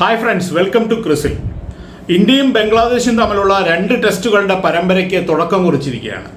Hi friends welcome to ക്രിസിൽ ഇന്ത്യയും ബംഗ്ലാദേശും തമ്മിലുള്ള രണ്ട് ടെസ്റ്റുകളുടെ പരമ്പരയ്ക്ക് തുടക്കം കുറിച്ചിരിക്കുകയാണ്.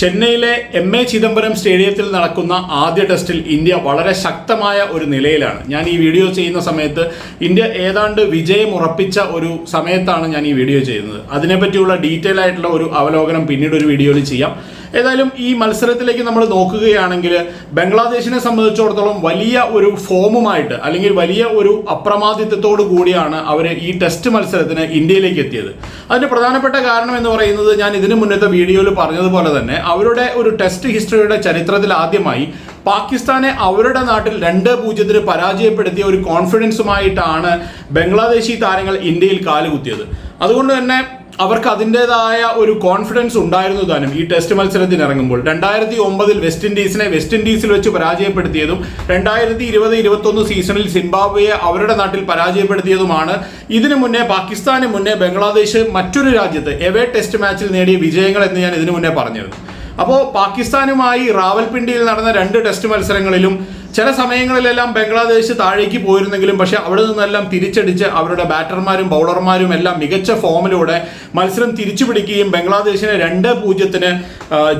ചെന്നൈയിലെ എം എ ചിദംബരം സ്റ്റേഡിയത്തിൽ നടക്കുന്ന ആദ്യ ടെസ്റ്റിൽ ഇന്ത്യ വളരെ ശക്തമായ ഒരു നിലയിലാണ്. ഞാൻ ഈ വീഡിയോ ചെയ്യുന്ന സമയത്ത് ഇന്ത്യ ഏതാണ്ട് വിജയം ഉറപ്പിച്ച ഒരു സമയത്താണ് ഞാൻ ഈ വീഡിയോ ചെയ്യുന്നത്. അതിനെപ്പറ്റിയുള്ള ഡീറ്റെയിൽ ആയിട്ടുള്ള ഒരു അവലോകനം പിന്നീട് ഒരു വീഡിയോയിൽ ചെയ്യാം. ഏതായാലും ഈ മത്സരത്തിലേക്ക് നമ്മൾ നോക്കുകയാണെങ്കിൽ ബംഗ്ലാദേശിനെ സംബന്ധിച്ചിടത്തോളം വലിയ ഒരു ഫോമുമായിട്ട് അല്ലെങ്കിൽ വലിയ ഒരു അപ്രമാദിത്വത്തോടു കൂടിയാണ് അവർ ഈ ടെസ്റ്റ് മത്സരത്തിന് ഇന്ത്യയിലേക്ക് എത്തിയത്. അതിന് പ്രധാനപ്പെട്ട കാരണം എന്ന് പറയുന്നത് ഞാൻ ഇതിനു മുന്നത്തെ വീഡിയോയിൽ പറഞ്ഞതുപോലെ തന്നെ അവരുടെ ഒരു ടെസ്റ്റ് ഹിസ്റ്ററിയുടെ ചരിത്രത്തിൽ ആദ്യമായി പാകിസ്ഥാനെ അവരുടെ നാട്ടിൽ രണ്ട് പൂജ്യത്തിന് പരാജയപ്പെടുത്തിയ ഒരു കോൺഫിഡൻസുമായിട്ടാണ് ബംഗ്ലാദേശി താരങ്ങൾ ഇന്ത്യയിൽ കാലുകുത്തിയത്. അതുകൊണ്ട് തന്നെ അവർക്ക് അതിന്റെതായ ഒരു കോൺഫിഡൻസ് ഉണ്ടായിരുന്നു താനും ഈ ടെസ്റ്റ് മത്സരത്തിന് ഇറങ്ങുമ്പോൾ രണ്ടായിരത്തി ഒമ്പതിൽ വെസ്റ്റ് ഇൻഡീസിനെ വെസ്റ്റ് ഇൻഡീസിൽ വെച്ച് പരാജയപ്പെടുത്തിയതും രണ്ടായിരത്തി ഇരുപത് ഇരുപത്തൊന്ന് സീസണിൽ സിംബാബ്വെയെ അവരുടെ നാട്ടിൽ പരാജയപ്പെടുത്തിയതുമാണ്. ഇതിനു മുന്നേ പാകിസ്ഥാന് മുന്നേ ബംഗ്ലാദേശ് മറ്റൊരു രാജ്യത്ത് എവേ ടെസ്റ്റ് മാച്ചിൽ നേടിയ വിജയങ്ങൾ എന്ന് ഞാൻ ഇതിനു മുന്നേ പറഞ്ഞിരുന്നു. അപ്പോൾ പാകിസ്ഥാനുമായി റാവൽപിണ്ടിയിൽ നടന്ന രണ്ട് ടെസ്റ്റ് മത്സരങ്ങളിലും ചില സമയങ്ങളിലെല്ലാം ബംഗ്ലാദേശ് താഴേക്ക് പോയിരുന്നെങ്കിലും പക്ഷെ അവിടെ നിന്നെല്ലാം തിരിച്ചടിച്ച് അവരുടെ ബാറ്റർമാരും ബൗളർമാരും എല്ലാം മികച്ച ഫോമിലൂടെ മത്സരം തിരിച്ചു പിടിക്കുകയും ബംഗ്ലാദേശിനെ രണ്ട് പൂജ്യത്തിന്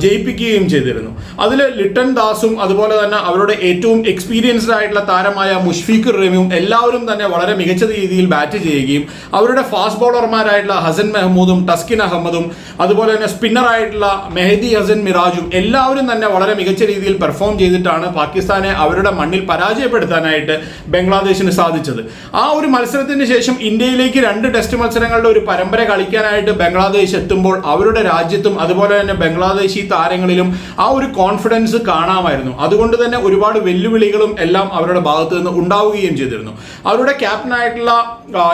ജയിപ്പിക്കുകയും ചെയ്തിരുന്നു. അതിൽ ലിട്ടൻ ദാസും അതുപോലെ തന്നെ അവരുടെ ഏറ്റവും എക്സ്പീരിയൻസ്ഡ് ആയിട്ടുള്ള താരമായ മുഷ്ഫീഖ് റഹീമും എല്ലാവരും തന്നെ വളരെ മികച്ച രീതിയിൽ ബാറ്റ് ചെയ്യുകയും അവരുടെ ഫാസ്റ്റ് ബൗളർമാരായിട്ടുള്ള ഹസൻ മെഹമ്മൂദും ടസ്കിൻ അഹമ്മദും അതുപോലെ തന്നെ സ്പിന്നറായിട്ടുള്ള മെഹദി ഹസൻ മിറാജും എല്ലാവരും തന്നെ വളരെ മികച്ച രീതിയിൽ പെർഫോം ചെയ്തിട്ടാണ് പാകിസ്ഥാനെ അവരുടെ മണ്ണിൽ പരാജയപ്പെടുത്താനായിട്ട് ബംഗ്ലാദേശിന് സാധിച്ചത്. ആ ഒരു മത്സരത്തിന് ശേഷം ഇന്ത്യയിലേക്ക് രണ്ട് ടെസ്റ്റ് മത്സരങ്ങളുടെ ഒരു പരമ്പര കളിക്കാനായിട്ട് ബംഗ്ലാദേശ് എത്തുമ്പോൾ അവരുടെ രാജ്യത്തും അതുപോലെ തന്നെ ബംഗ്ലാദേശി താരങ്ങളിലും ആ ഒരു കോൺഫിഡൻസ് കാണാമായിരുന്നു. അതുകൊണ്ട് തന്നെ ഒരുപാട് വെല്ലുവിളികളും എല്ലാം അവരുടെ ഭാഗത്തു നിന്ന് ഉണ്ടാവുകയും ചെയ്തിരുന്നു. അവരുടെ ക്യാപ്റ്റനായിട്ടുള്ള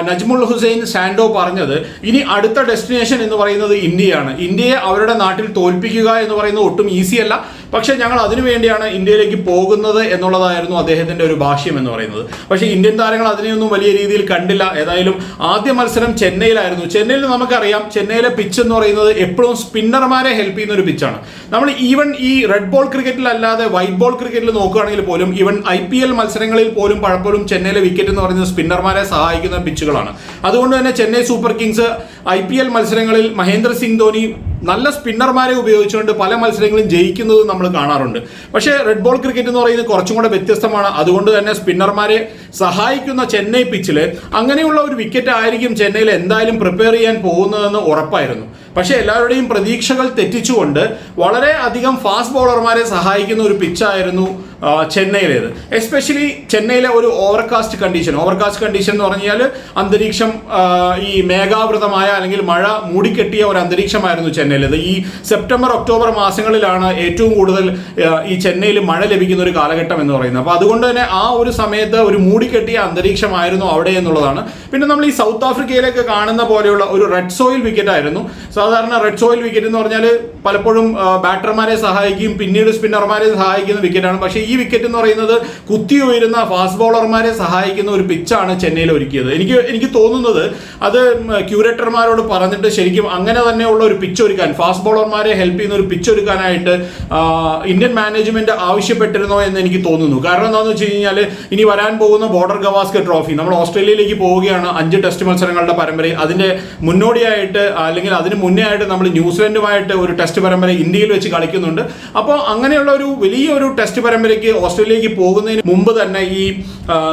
നജ്മുൾ ഹുസൈൻ സാൻഡോ പറഞ്ഞത് ഇനി അടുത്ത ഡെസ്റ്റിനേഷൻ എന്ന് പറയുന്നത് ഇന്ത്യയാണ്. ഇന്ത്യയെ അവരുടെ നാട്ടിൽ തോൽപ്പിക്കുക എന്ന് പറയുന്നത് ഒട്ടും ഈസിയല്ല പക്ഷേ ഞങ്ങൾ അതിനുവേണ്ടിയാണ് ഇന്ത്യയിലേക്ക് പോകുന്നത് എന്നുള്ളതായിരുന്നു അദ്ദേഹത്തിന്റെ ഒരു ഭാഷ്യം എന്ന് പറയുന്നത്. പക്ഷേ ഇന്ത്യൻ താരങ്ങൾ അതിനെയൊന്നും വലിയ രീതിയിൽ കണ്ടില്ല. ഏതായാലും ആദ്യ മത്സരം ചെന്നൈയിലായിരുന്നു. ചെന്നൈയിൽ നമുക്കറിയാം ചെന്നൈയിലെ പിച്ച് എന്ന് പറയുന്നത് എപ്പോഴും സ്പിന്നർമാരെ ഹെൽപ്പ് ചെയ്യുന്ന ഒരു പിച്ചാണ് നമ്മൾ ഈവൻ ഈ റെഡ് ബോൾ ക്രിക്കറ്റിൽ അല്ലാതെ വൈറ്റ് ബോൾ ക്രിക്കറ്റിൽ നോക്കുകയാണെങ്കിൽ പോലും ഈവൻ ഐ പി എൽ മത്സരങ്ങളിൽ പോലും പലപ്പോഴും ചെന്നൈയിലെ വിക്കറ്റ് എന്ന് പറയുന്നത് സ്പിന്നർമാരെ സഹായിക്കുന്ന പിച്ചുകളാണ് അതുകൊണ്ട് തന്നെ Chennai super kings I P L മത്സരങ്ങളിൽ മഹേന്ദ്ര സിംഗ് ധോനി നല്ല സ്പിന്നർമാരെ ഉപയോഗിച്ചുകൊണ്ട് പല മത്സരങ്ങളും ജയിക്കുന്നത് നമ്മൾ കാണാറുണ്ട്. പക്ഷേ റെഡ് ബോൾ ക്രിക്കറ്റ് എന്ന് പറയുന്നത് കുറച്ചും കൂടെ വ്യത്യസ്തമാണ്. അതുകൊണ്ട് തന്നെ സ്പിന്നർമാരെ സഹായിക്കുന്ന ചെന്നൈ പിച്ചിൽ അങ്ങനെയുള്ള ഒരു വിക്കറ്റ് ആയിരിക്കും ചെന്നൈയിൽ എന്തായാലും പ്രിപ്പയർ ചെയ്യാൻ പോകുന്നതെന്ന് ഉറപ്പായിരുന്നു. പക്ഷേ എല്ലാവരുടെയും പ്രതീക്ഷകൾ തെറ്റിച്ചുകൊണ്ട് വളരെ അധികം ഫാസ്റ്റ് ബോളർമാരെ സഹായിക്കുന്ന ഒരു പിച്ചായിരുന്നു ചെന്നൈയിലേത്. എസ്പെഷ്യലി ചെന്നൈയിലെ ഒരു ഓവർകാസ്റ്റ് കണ്ടീഷൻ ഓവർകാസ്റ്റ് കണ്ടീഷൻ എന്ന് പറഞ്ഞാൽ അന്തരീക്ഷം ഈ മേഘാവൃതമായ അല്ലെങ്കിൽ മഴ മൂടിക്കെട്ടിയ ഒരു അന്തരീക്ഷമായിരുന്നു ചെന്നൈയിലേത്. ഈ സെപ്റ്റംബർ ഒക്ടോബർ മാസങ്ങളിലാണ് ഏറ്റവും കൂടുതൽ ഈ ചെന്നൈയിൽ മഴ ലഭിക്കുന്ന ഒരു കാലഘട്ടം എന്ന് പറയുന്നത്. അപ്പോൾ അതുകൊണ്ട് തന്നെ ആ ഒരു സമയത്ത് ഒരു മൂടിക്കെട്ടിയ അന്തരീക്ഷമായിരുന്നു അവിടെ എന്നുള്ളതാണ്. പിന്നെ നമ്മൾ ഈ സൗത്ത് ആഫ്രിക്കയിലേക്ക് കാണുന്ന പോലെയുള്ള ഒരു റെഡ് സോയിൽ വിക്കറ്റ് ആയിരുന്നു. സാധാരണ റെഡ് സോയിൽ വിക്കറ്റ് എന്ന് പറഞ്ഞാൽ പലപ്പോഴും ബാറ്റർമാരെ സഹായിക്കും പിന്നീട് സ്പിന്നർമാരെ സഹായിക്കുന്ന വിക്കറ്റാണ് പക്ഷേ ഈ വിക്കറ്റ് എന്ന് പറയുന്നത് കുത്തി ഉയരുന്ന ഫാസ്റ്റ് ബോളർമാരെ സഹായിക്കുന്ന ഒരു പിച്ചാണ് ചെന്നൈയിൽ ഒരുക്കിയത്. എനിക്ക് എനിക്ക് തോന്നുന്നത് അത് ക്യൂരേറ്റർമാരോട് പറഞ്ഞിട്ട് ശരിക്കും അങ്ങനെ തന്നെയുള്ള ഒരു പിച്ച് ഒരുക്കാൻ ഫാസ്റ്റ് ബോളർമാരെ ഹെൽപ്പ് ചെയ്യുന്ന ഒരു പിച്ച് ഒരുക്കാനായിട്ട് ഇന്ത്യൻ മാനേജ്മെന്റ് ആവശ്യപ്പെട്ടിരുന്നോ എന്ന് എനിക്ക് തോന്നുന്നു. കാരണം എന്താണെന്ന് വെച്ച് കഴിഞ്ഞാൽ ഇനി വരാൻ പോകുന്ന ബോർഡർ ഗവാസ്കർ ട്രോഫി നമ്മൾ ഓസ്ട്രേലിയയിലേക്ക് പോവുകയാണ് അഞ്ച് ടെസ്റ്റ് മത്സരങ്ങളുടെ പരമ്പരയിൽ. അതിന്റെ മുന്നോടിയായിട്ട് അല്ലെങ്കിൽ അതിന് മുന്നേ ആയിട്ട് നമ്മൾ ന്യൂസിലൻഡുമായിട്ട് ഒരു ടെസ്റ്റ് പരമ്പര ഇന്ത്യയിൽ വെച്ച് കളിക്കുന്നുണ്ട്. അപ്പോൾ അങ്ങനെയുള്ള ഒരു വലിയൊരു ടെസ്റ്റ് പരമ്പരയ്ക്ക് ഓസ്ട്രേലിയയിലേക്ക് പോകുന്നതിന് മുമ്പ് തന്നെ ഈ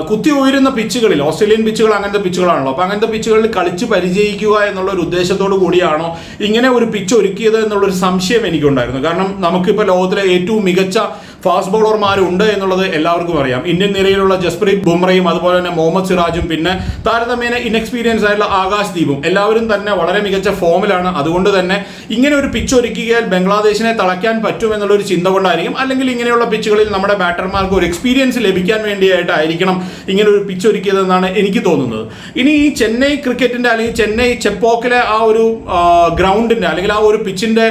കുത്തി ഉയരുന്ന പിച്ചുകളിൽ ഓസ്ട്രേലിയൻ പിച്ചുകൾ അങ്ങനത്തെ പിച്ചുകളാണല്ലോ. അപ്പോൾ അങ്ങനത്തെ പിച്ചുകളിൽ കളിച്ച് പരിചയിക്കുക എന്നുള്ള ഒരു ഉദ്ദേശത്തോടു കൂടിയാണോ ഇങ്ങനെ ഒരു പിച്ച് ഒരുക്കിയത് എന്നുള്ളൊരു സംശയം എനിക്കുണ്ടായിരുന്നു. കാരണം നമുക്കിപ്പോൾ ലോകത്തിലെ ഏറ്റവും മികച്ച ഫാസ്റ്റ് ബോളർമാരുണ്ട് എന്നുള്ളത് എല്ലാവർക്കും അറിയാം. ഇന്ത്യൻ നിരയിലുള്ള ജസ്പ്രീത് ബുംറയും അതുപോലെ തന്നെ മുഹമ്മദ് സിറാജും പിന്നെ താരതമ്യേന ഇൻഎക്സ്പീരിയൻസ് ആയിട്ടുള്ള ആകാശ് ദീപും എല്ലാവരും തന്നെ വളരെ മികച്ച ഫോമിലാണ്. അതുകൊണ്ട് തന്നെ ഇങ്ങനെ ഒരു പിച്ച് ഒരുക്കിയാൽ ബംഗ്ലാദേശിനെ തളയ്ക്കാൻ പറ്റും എന്നുള്ള ഒരു ചിന്ത കൊണ്ടായിരിക്കും. അല്ലെങ്കിൽ ഇങ്ങനെയുള്ള പിച്ചുകളിൽ നമ്മുടെ ബാറ്റർമാർക്ക് ഒരു എക്സ്പീരിയൻസ് ലഭിക്കാൻ വേണ്ടിയായിട്ടായിരിക്കണം ഇങ്ങനെ ഒരു പിച്ച് ഒരുക്കിയതെന്നാണ് എനിക്ക് തോന്നുന്നത്. ഇനി ഈ ചെന്നൈ ക്രിക്കറ്റിന്റെ അല്ലെങ്കിൽ ചെന്നൈ ചെപ്പോക്കിലെ ആ ഒരു ഗ്രൗണ്ടിന്റെ അല്ലെങ്കിൽ ആ ഒരു പിച്ചിന്റെ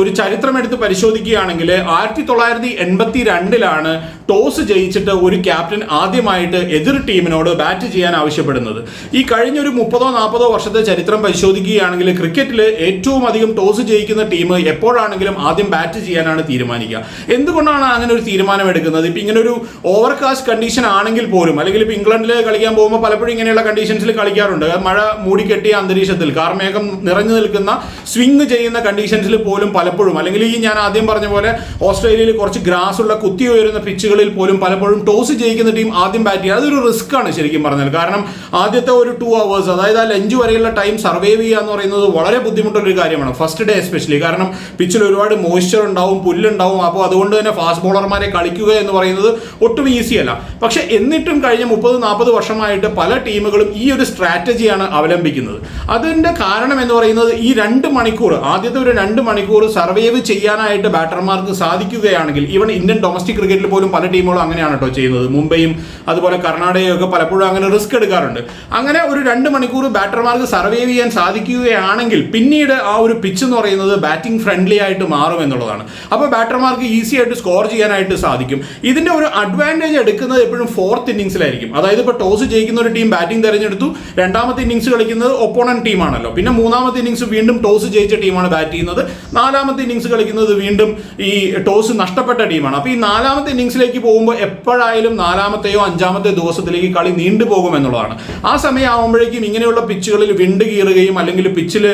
ഒരു ചരിത്രം എടുത്ത് പരിശോധിക്കുകയാണെങ്കിൽ ആയിരത്തി തൊള്ളായിരത്തി എൺപത്തി എൺപത്തി രണ്ടിലാണ് ടോസ് ജയിച്ചിട്ട് ഒരു ക്യാപ്റ്റൻ ആദ്യമായിട്ട് എതിർ ടീമിനോട് ബാറ്റ് ചെയ്യാൻ ആവശ്യപ്പെടുന്നത്. ഈ കഴിഞ്ഞ ഒരു മുപ്പതോ നാൽപ്പതോ വർഷത്തെ ചരിത്രം പരിശോധിക്കുകയാണെങ്കിൽ ക്രിക്കറ്റിൽ ഏറ്റവും അധികം ടോസ് ജയിക്കുന്ന ടീം എപ്പോഴാണെങ്കിലും ആദ്യം ബാറ്റ് ചെയ്യാനാണ് തീരുമാനിക്കുക. എന്തുകൊണ്ടാണ് അങ്ങനെ ഒരു തീരുമാനം എടുക്കുന്നത് ഇപ്പം ഇങ്ങനെ ഒരു ഓവർകാസ്റ്റ് കണ്ടീഷൻ ആണെങ്കിൽ പോലും അല്ലെങ്കിൽ ഇപ്പം ഇംഗ്ലണ്ടിൽ കളിക്കാൻ പോകുമ്പോൾ പലപ്പോഴും ഇങ്ങനെയുള്ള കണ്ടീഷൻസിൽ കളിക്കാറുണ്ട്. മഴ മൂടിക്കെട്ടിയ അന്തരീക്ഷത്തിൽ കാർമേഘം നിറഞ്ഞു നിൽക്കുന്ന സ്വിങ് ചെയ്യുന്ന കണ്ടീഷൻസിൽ പോലും പലപ്പോഴും അല്ലെങ്കിൽ ഈ ഞാൻ ആദ്യം പറഞ്ഞ പോലെ ഓസ്ട്രേലിയയിൽ കുറച്ച് ഗ്രാസ് ഉള്ള കുത്തി ഉയരുന്ന പിച്ചുകളിൽ പോലും പലപ്പോഴും ടോസ് ജയിക്കുന്ന ടീം ആദ്യം ബാറ്റ് ചെയ്യുക അതൊരു റിസ്ക് ആണ് ശരിക്കും പറഞ്ഞാൽ. കാരണം ആദ്യത്തെ ഒരു ടു അവേഴ്സ് അതായത് ആ ലഞ്ച് വരെയുള്ള ടൈം സർവൈവ് ചെയ്യുക എന്ന് പറയുന്നത് വളരെ ബുദ്ധിമുട്ടുള്ള ഒരു കാര്യമാണ്. ഫസ്റ്റ് ഡേ എസ്പെഷ്യലി കാരണം പിച്ചിൽ ഒരുപാട് മോയ്സ്ചർ ഉണ്ടാവും പുല്ലുണ്ടാവും. അപ്പോൾ അതുകൊണ്ട് തന്നെ ഫാസ്റ്റ് ബോളർമാരെ കളിക്കുക എന്ന് പറയുന്നത് ഒട്ടും ഈസി അല്ല. പക്ഷെ എന്നിട്ടും കഴിഞ്ഞ മുപ്പത് നാൽപ്പത് വർഷമായിട്ട് പല ടീമുകളും ഈ ഒരു സ്ട്രാറ്റജിയാണ് അവലംബിക്കുന്നത്. അതിന്റെ കാരണം എന്ന് പറയുന്നത് ഈ രണ്ട് മണിക്കൂർ ആദ്യത്തെ ഒരു രണ്ട് മണിക്കൂർ സർവൈവ് ചെയ്യാനായിട്ട് ബാറ്റർമാർക്ക് സാധിക്കുകയാണെങ്കിൽ ഈവൻ ഇന്ത്യൻ ഡൊമസ്റ്റിക് ക്രിക്കറ്റിൽ പോലും പല ടീമുകളും അങ്ങനെയാണ് കേട്ടോ ചെയ്യുന്നത്. മുംബൈയും അതുപോലെ കർണാടകയും ഒക്കെ പലപ്പോഴും അങ്ങനെ റിസ്ക് എടുക്കാറുണ്ട്. അങ്ങനെ ഒരു രണ്ട് മണിക്കൂർ ബാറ്റർമാർക്ക് സർവൈവ് ചെയ്യാൻ സാധിക്കുകയാണെങ്കിൽ പിന്നീട് ആ ഒരു പിച്ച് എന്ന് പറയുന്നത് ബാറ്റിംഗ് ഫ്രണ്ട്ലി ആയിട്ട് മാറും എന്നുള്ളതാണ്. അപ്പോൾ ബാറ്റർമാർക്ക് ഈസി ആയിട്ട് സ്കോർ ചെയ്യാനായിട്ട് സാധിക്കും. ഇതിന്റെ ഒരു അഡ്വാന്റേജ് എടുക്കുന്നത് എപ്പോഴും ഫോർത്ത് ഇന്നിങ്സിലായിരിക്കും അതായത് ഇപ്പോൾ ടോസ് ജയിക്കുന്ന ഒരു ടീം ബാറ്റിംഗ് തിരഞ്ഞെടുത്തു രണ്ടാമത്തെ ഇന്നിങ്സ് കളിക്കുന്നത് ഒപ്പോണന്റ് ടീമാണല്ലോ പിന്നെ മൂന്നാമത്തെ ഇന്നിങ്സ് വീണ്ടും ടോസ് ജയിച്ച ടീമാണ് ബാറ്റ് ചെയ്യുന്നത്. നാലാമത്തെ ഇന്നിങ്സ് കളിക്കുന്നത് വീണ്ടും ഈ ടോസ് നഷ്ടപ്പെട്ട ടീമാണ് അപ്പോൾ ഈ നാലാമത്തെ ഇന്നിങ്സിലേക്ക് പോകുമ്പോൾ എപ്പോഴായാലും നാലാമത്തെയോ അഞ്ചാമത്തെ ദിവസത്തിലേക്ക് കളി നീണ്ടുപോകും എന്നുള്ളതാണ്. ആ സമയം ആവുമ്പോഴേക്കും ഇങ്ങനെയുള്ള പിച്ചുകളിൽ വിണ്ട് കീറുകയും അല്ലെങ്കിൽ പിച്ചിൽ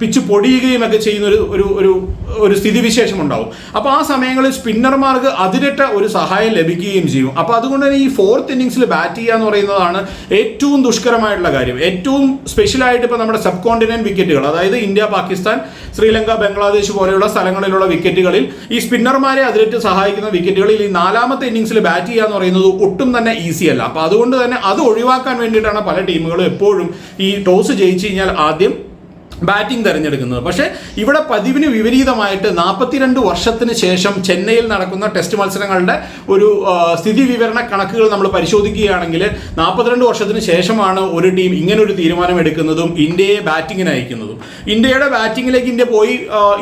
പിച്ച് പൊടിയുകയും ഒക്കെ ചെയ്യുന്ന ഒരു ഒരു ഒരു സ്ഥിതിവിശേഷം ഉണ്ടാവും അപ്പോൾ ആ സമയങ്ങളിൽ സ്പിന്നർമാർക്ക് അതിരട്ട ഒരു സഹായം ലഭിക്കുകയും ചെയ്യും. അപ്പോൾ അതുകൊണ്ട് തന്നെ ഈ ഫോർത്ത് ഇന്നിങ്സിൽ ബാറ്റ് ചെയ്യുക എന്ന് പറയുന്നതാണ് ഏറ്റവും ദുഷ്കരമായിട്ടുള്ള കാര്യം. ഏറ്റവും സ്പെഷ്യലായിട്ട് ഇപ്പോൾ നമ്മുടെ സബ് കോണ്ടിനെന്റ് വിക്കറ്റുകൾ അതായത് ഇന്ത്യ പാകിസ്ഥാൻ ശ്രീലങ്ക ബംഗ്ലാദേശ് പോലെയുള്ള സ്ഥലങ്ങളിലുള്ള വിക്കറ്റുകളിൽ ഈ സ്പിന്നർമാരെ അതിരറ്റ് സഹായിക്കുന്ന വിക്കറ്റുകളിൽ ഈ നാലാമത്തെ ഇന്നിങ്സിൽ ബാറ്റ് ചെയ്യുക എന്ന് പറയുന്നത് ഒട്ടും തന്നെ ഈസി അല്ല. അപ്പോൾ അതുകൊണ്ട് തന്നെ അത് ഒഴിവാക്കാൻ വേണ്ടിയിട്ടാണ് പല ടീമുകളും എപ്പോഴും ഈ ടോസ് ജയിച്ചു കഴിഞ്ഞാൽ ആദ്യം ബാറ്റിംഗ് തിരഞ്ഞെടുക്കുന്നത്. പക്ഷേ ഇവിടെ പതിവിന് വിപരീതമായിട്ട് നാൽപ്പത്തിരണ്ട് വർഷത്തിന് ശേഷം ചെന്നൈയിൽ നടക്കുന്ന ടെസ്റ്റ് മത്സരങ്ങളുടെ ഒരു സ്ഥിതി വിവരണ കണക്കുകൾ നമ്മൾ പരിശോധിക്കുകയാണെങ്കിൽ നാൽപ്പത്തിരണ്ട് വർഷത്തിന് ശേഷമാണ് ഒരു ടീം ഇങ്ങനെ ഒരു തീരുമാനം എടുക്കുന്നതും ഇന്ത്യയെ ബാറ്റിങ്ങിന് അയക്കുന്നതും. ഇന്ത്യയുടെ ബാറ്റിങ്ങിലേക്ക് ഇന്ത്യ പോയി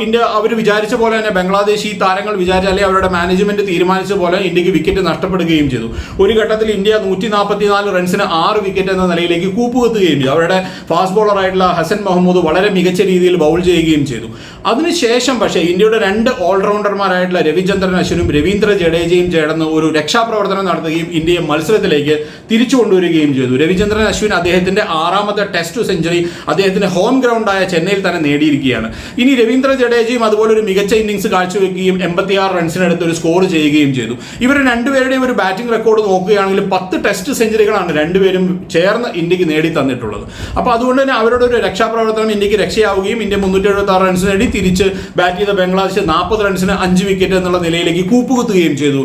ഇന്ത്യ അവർ വിചാരിച്ച പോലെ തന്നെ ബംഗ്ലാദേശി താരങ്ങൾ വിചാരിച്ച അല്ലെങ്കിൽ അവരുടെ മാനേജ്മെന്റ് തീരുമാനിച്ച പോലെ ഇന്ത്യയ്ക്ക് വിക്കറ്റ് നഷ്ടപ്പെടുകയും ചെയ്തു. ഒരു ഘട്ടത്തിൽ ഇന്ത്യ നൂറ്റി നാൽപ്പത്തിനാല് റൺസിന് ആറ് വിക്കറ്റ് എന്ന നിലയിലേക്ക് കൂപ്പുകുത്തുകയും ചെയ്തു. അവരുടെ ഫാസ്റ്റ് ബോളറായിട്ടുള്ള ഹസൻ മുഹമ്മദ് വളരെ മികച്ച രീതിയിൽ ബൗൾ ചെയ്യുകയും ചെയ്തു. അതിനുശേഷം പക്ഷേ ഇന്ത്യയുടെ രണ്ട് ഓൾറൗണ്ടർമാരായിട്ടുള്ള രവിചന്ദ്രൻ അശ്വിനും രവീന്ദ്ര ജഡേജയും ചേർന്ന് ഒരു രക്ഷാപ്രവർത്തനം നടത്തുകയും ഇന്ത്യയെ മത്സരത്തിലേക്ക് തിരിച്ചു കൊണ്ടുവരികയും ചെയ്തു. രവിചന്ദ്രൻ അശ്വിൻ അദ്ദേഹത്തിന്റെ ആറാമത്തെ ടെസ്റ്റ് സെഞ്ചുറി അദ്ദേഹത്തിന്റെ ഹോം ഗ്രൗണ്ടായ ചെന്നൈയിൽ തന്നെ നേടിയിരിക്കുകയാണ്. ഇനി രവീന്ദ്ര ജഡേജയും അതുപോലെ ഒരു മികച്ച ഇന്നിംഗ്സ് കാഴ്ചവെക്കുകയും എൺപത്തിയാറ് റൺസിനടുത്ത് ഒരു സ്കോർ ചെയ്യുകയും ചെയ്തു. ഇവർ രണ്ടുപേരുടെയും ഒരു ബാറ്റിംഗ് റെക്കോർഡ് നോക്കുകയാണെങ്കിൽ പത്ത് ടെസ്റ്റ് സെഞ്ചുറികളാണ് രണ്ടുപേരും ചേർന്ന് ഇന്ത്യയ്ക്ക് നേടി തന്നിട്ടുള്ളത് അപ്പോൾ അതുകൊണ്ട് തന്നെ അവരുടെ ഒരു രക്ഷാപ്രവർത്തനം ഇന്ത്യയ്ക്ക് രക്ഷയാവുകയും ഇന്ത്യ മുന്നൂറ്റി എഴുപത്തി ആറ് റൺസ് നേടി തിരിച്ച് ബാറ്റ് ചെയ്ത ബംഗ്ലാദേശ് നാൽപ്പത് റൺസിന് അഞ്ച് വിക്കറ്റ് എന്നുള്ള നിലയിലേക്ക് കൂപ്പുകുത്തുകയും ചെയ്തു.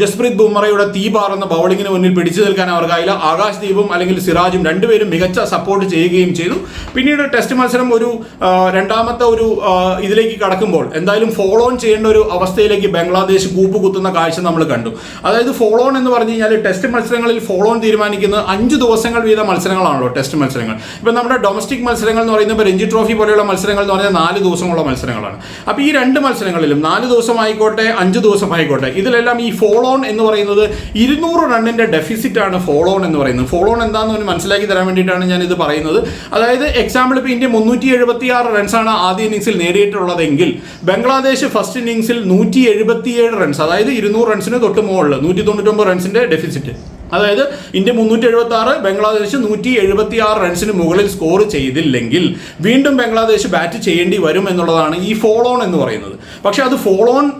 ജസ്പ്രീത് ബുംറയുടെ തീ പാറുന്ന ബൗളിങ്ങിന് മുന്നിൽ പിടിച്ചു നിൽക്കാൻ അവർക്കായില്ല ആകാശ് ദീപും അല്ലെങ്കിൽ സിറാജും രണ്ടുപേരും മികച്ച സപ്പോർട്ട് ചെയ്യുകയും ചെയ്തു. പിന്നീട് ടെസ്റ്റ് മത്സരം ഒരു രണ്ടാമത്തെ ഒരു ഇതിലേക്ക് കടക്കുമ്പോൾ എന്തായാലും ഫോളോ ഓൺ ചെയ്യേണ്ട ഒരു അവസ്ഥയിലേക്ക് ബംഗ്ലാദേശ് കൂപ്പുകുത്തുന്ന കാഴ്ച നമ്മൾ കണ്ടു. അതായത് ഫോളോ ഓൺ എന്ന് പറഞ്ഞു കഴിഞ്ഞാൽ ടെസ്റ്റ് മത്സരങ്ങളിൽ ഫോളോ ഓൺ തീരുമാനിക്കുന്നത് അഞ്ച് ദിവസങ്ങൾ വീത മത്സരങ്ങളാണല്ലോ ടെസ്റ്റ് മത്സരങ്ങൾ. ഇപ്പം നമ്മുടെ ഡൊമസ്റ്റിക് മത്സരങ്ങൾ എന്ന് പറയുന്നത് രഞ്ജി ട്രോഫി പോലെയുള്ള മത്സരങ്ങൾ എന്ന് പറഞ്ഞാൽ നാല് ദിവസമുള്ള മത്സരങ്ങളാണ്. അപ്പോൾ ഈ രണ്ട് മത്സരങ്ങളിലും നാല് ദിവസമായിക്കോട്ടെ അഞ്ച് ദിവസമായിക്കോട്ടെ ഇതിലെല്ലാം ഈ ഫോൾ ഓൺ എന്ന് പറയുന്നത് ഇരുന്നൂറ് റണ്ണിന്റെ ഡെഫിസിറ്റാണ് ഫോളോ ഓൺ എന്ന് പറയുന്നത്. ഫോൾ ഓൺ എന്താണെന്ന് മനസ്സിലാക്കി തരാൻ വേണ്ടിയിട്ടാണ് ഞാൻ ഇത് പറയുന്നത്. അതായത് എക്സാമ്പിൾ ഇപ്പോൾ ഇന്ത്യ മുന്നൂറ്റി എഴുപത്തി ആറ് റൺസാണ് ആദ്യ ഇന്നിംഗ്സിൽ നേടിയിട്ടുള്ളതെങ്കിൽ ബംഗ്ലാദേശ് ഫസ്റ്റ് ഇന്നിംഗ്സിൽ നൂറ്റി എഴുപത്തിയേഴ് റൺസ് അതായത് ഇരുന്നൂറ് റൺസിന് തൊട്ട് മുകളിൽ നൂറ്റി തൊണ്ണൂറ്റൊമ്പത് റൺസിന്റെ ഡെഫിസിറ്റ് അതായത് ഇന്ത്യ മുന്നൂറ്റി എഴുപത്തി ആറ് ബംഗ്ലാദേശ് നൂറ്റി എഴുപത്തി ആറ് റൺസിന് മുകളിൽ സ്കോർ ചെയ്തില്ലെങ്കിൽ വീണ്ടും ബംഗ്ലാദേശ് ബാറ്റ് ചെയ്യേണ്ടി വരും എന്നുള്ളതാണ് ഈ ഫോളോൺ എന്ന് പറയുന്നത്. പക്ഷെ അത് ഫോളോ ഓൺ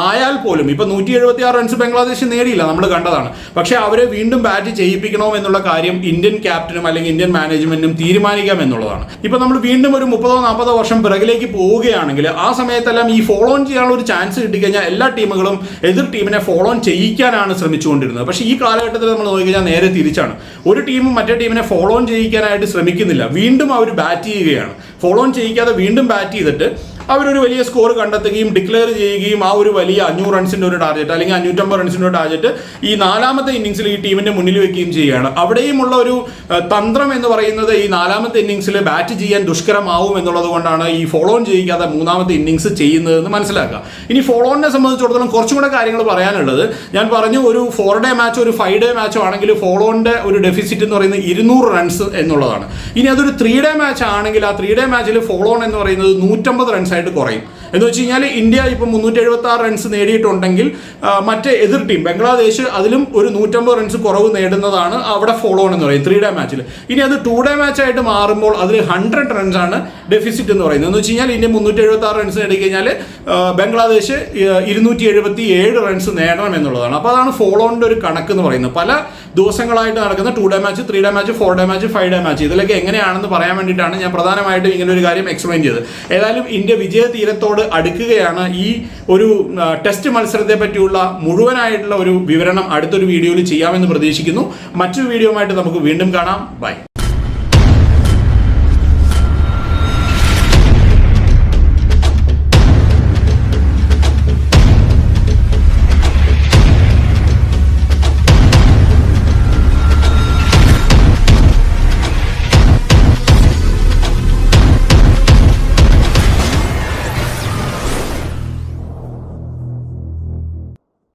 ആയാൽ പോലും ഇപ്പൊ നൂറ്റി എഴുപത്തി ആറ് റൺസ് ബംഗ്ലാദേശ് നേടിയില്ല നമ്മൾ കണ്ടതാണ്. പക്ഷേ അവരെ വീണ്ടും ബാറ്റ് ചെയ്യിപ്പിക്കണോ എന്നുള്ള കാര്യം ഇന്ത്യൻ ക്യാപ്റ്റനും അല്ലെങ്കിൽ ഇന്ത്യൻ മാനേജ്മെന്റും തീരുമാനിക്കാം എന്നുള്ളതാണ്. ഇപ്പൊ നമ്മൾ വീണ്ടും ഒരു മുപ്പതോ നാൽപ്പതോ വർഷം പിറകിലേക്ക് പോവുകയാണെങ്കിൽ ആ സമയത്തെല്ലാം ഈ ഫോളോ ഓൺ ചെയ്യാനുള്ള ഒരു ചാൻസ് കിട്ടിക്കഴിഞ്ഞാൽ എല്ലാ ടീമുകളും എതിർ ടീമിനെ ഫോളോ ഓൺ ചെയ്യിക്കാനാണ് ശ്രമിച്ചുകൊണ്ടിരുന്നത്. പക്ഷേ ഈ കാലഘട്ടത്തിൽ നമ്മൾ നോക്കിക്കഴിഞ്ഞാൽ നേരെ തിരിച്ചാണ്. ഒരു ടീമും മറ്റേ ടീമിനെ ഫോളോ ഓൺ ചെയ്യിക്കാനായിട്ട് ശ്രമിക്കുന്നില്ല. വീണ്ടും അവർ ബാറ്റ് ചെയ്യുകയാണ്. ഫോളോ ഓൺ ചെയ്യിക്കാതെ വീണ്ടും ബാറ്റ് ചെയ്തിട്ട് അവരൊരു വലിയ സ്കോർ കണ്ടെത്തുകയും ഡിക്ലെയർ ചെയ്യുകയും ആ ഒരു വലിയ അഞ്ഞൂറ് റൺസിന്റെ ഒരു ടാർജറ്റ് അല്ലെങ്കിൽ അഞ്ഞൂറ്റമ്പത് റൺസിന്റെ ഒരു ടാർജറ്റ് ഈ നാലാമത്തെ ഇന്നിങ്സിൽ ഈ ടീമിന്റെ മുന്നിൽ വെക്കുകയും ചെയ്യുകയാണ്. അവിടെയുമുള്ള ഒരു തന്ത്രം എന്ന് പറയുന്നത് ഈ നാലാമത്തെ ഇന്നിങ്സിൽ ബാറ്റ് ചെയ്യാൻ ദുഷ്കരമാവും എന്നുള്ളത് കൊണ്ടാണ് ഈ ഫോളോ ഓൺ ചെയ്യിക്കാതെ മൂന്നാമത്തെ ഇന്നിങ്സ് ചെയ്യുന്നതെന്ന് മനസ്സിലാക്കുക. ഇനി ഫോളോ ഓണിനെ സംബന്ധിച്ചിടത്തോളം കുറച്ചും കൂടെ കാര്യങ്ങൾ പറയാനുള്ളത്. ഞാൻ പറഞ്ഞു ഒരു ഫോർ ഡേ മാച്ചോ ഒരു ഫൈവ് ഡേ മാച്ചോ ആണെങ്കിൽ ഫോളോ ഓണിന്റെ ഒരു ഡെഫിസിറ്റ് എന്ന് പറയുന്നത് ഇരുന്നൂറ് റൺസ് എന്നുള്ളതാണ്. ഇനി അതൊരു ത്രീ ഡേ മാച്ച് ആണെങ്കിൽ ആ ത്രീ ഡേ മാച്ചിൽ ഫോളോ ഓൺ എന്ന് പറയുന്നത് നൂറ്റമ്പത് റൺസ് ആയിട്ട് കുറയും. എന്ന് വെച്ച് കഴിഞ്ഞാൽ ഇന്ത്യ ഇപ്പം മുന്നൂറ്റി എഴുപത്തി ആറ് റൺസ് നേടിയിട്ടുണ്ടെങ്കിൽ മറ്റ് എതിർ ടീം ബംഗ്ലാദേശ് അതിലും ഒരു നൂറ്റമ്പത് റൺസ് കുറവ് നേടുന്നതാണ് അവിടെ ഫോളോ എന്ന് പറയുന്നത് ത്രീ ഡേ മാച്ചിൽ ഇനി അത് ടു ഡേ മാച്ച് ആയിട്ട് മാറുമ്പോൾ അതിൽ ഹൺഡ്രഡ് റൺസ് ആണ് ഡെഫിസിറ്റ് എന്ന് പറയുന്നത്. എന്ന് വെച്ച് കഴിഞ്ഞാൽ ഇന്ത്യ മുന്നൂറ്റി എഴുപത്തി ആറ് റൺസ് നേടി കഴിഞ്ഞാൽ ബംഗ്ലാദേശ് ഇരുന്നൂറ്റി എഴുപത്തി ഏഴ് റൺസ് നേടണം എന്നുള്ളതാണ്. അപ്പോൾ അതാണ് ഫോളോ ഓണിന്റെ ഒരു കണക്ക് എന്ന് പറയുന്നത്. പല ദിവസങ്ങളായിട്ട് നടക്കുന്ന two day match three day match four day match five day match ഇതിലൊക്കെ എങ്ങനെയാണെന്ന് പറയാൻ വേണ്ടിയിട്ടാണ് ഞാൻ പ്രധാനമായിട്ടും ഇങ്ങനെ ഒരു കാര്യം എക്സ്പ്ലെയിൻ ചെയ്തത്. ഏതായാലും ഇന്ത്യ വിജയ തീരത്തോട് അടുക്കുകയാണ് ഈ ഒരു ടെസ്റ്റ് മത്സരത്തെ പറ്റിയുള്ള മുഴുവനായിട്ടുള്ള ഒരു വിവരണം അടുത്തൊരു വീഡിയോയിൽ ചെയ്യാമെന്ന് പ്രതീക്ഷിക്കുന്നു. മറ്റൊരു വീഡിയോ നമുക്ക് വീണ്ടും കാണാം. ബൈ